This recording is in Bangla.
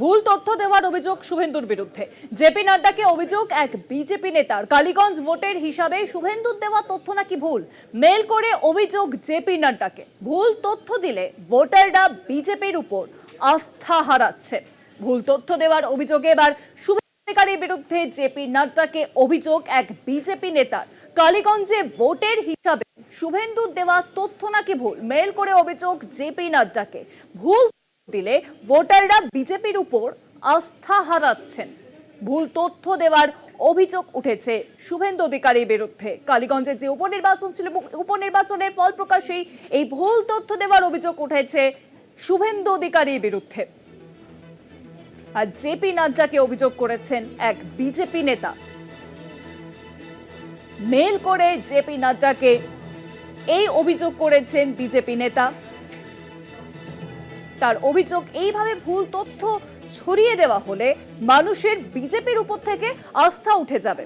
ভুল তথ্য দেওয়ার অভিযোগ শুভেন্দুর বিরুদ্ধে। জেপি নাড্ডাকে অভিযোগ এক বিজেপি নেতার। কালীগঞ্জ ভোটের হিসাবে শুভেন্দুর দেওয়া তথ্য নাকি ভুল? মেল করে অভিযোগ জেপি নাড্ডাকে। ভুল তথ্য দিলে ভোটাররা বিজেপির উপর আস্থা হারাচ্ছে। ভুল তথ্য দেওয়ার অভিযোগে এবার শুভেন্দুকারীর বিরুদ্ধে জেপি নাড্ডাকে অভিযোগ এক বিজেপি নেতার। কালীগঞ্জে ভোটের হিসাবে শুভেন্দুর দেওয়া তথ্য নাকি ভুল? মেল করে অভিযোগ জেপি নাড্ডাকে। ভুল দিলে ভোটাররা বিজেপির উপর আস্থা হারাচ্ছেন। ভুল তথ্য দেওয়ার অভিযোগ উঠেছে শুভেন্দু অধিকারীর বিরুদ্ধে। কালীগঞ্জের যে উপনির্বাচন ছিল উপনির্বাচনের ফল প্রকাশেই এই ভুল তথ্য দেওয়ার অভিযোগ উঠেছে শুভেন্দু অধিকারীর বিরুদ্ধে। আর জেপি নাড্ডাকে অভিযোগ করেছেন এক বিজেপি নেতা। মেল করে জেপি নাড্ডাকে এই অভিযোগ করেছেন বিজেপি নেতা। তার অভিযোগ এইভাবে ভুল তথ্য ছড়িয়ে দেওয়া হলে মানুষের বিজেপির উপর থেকে আস্থা উঠে যাবে।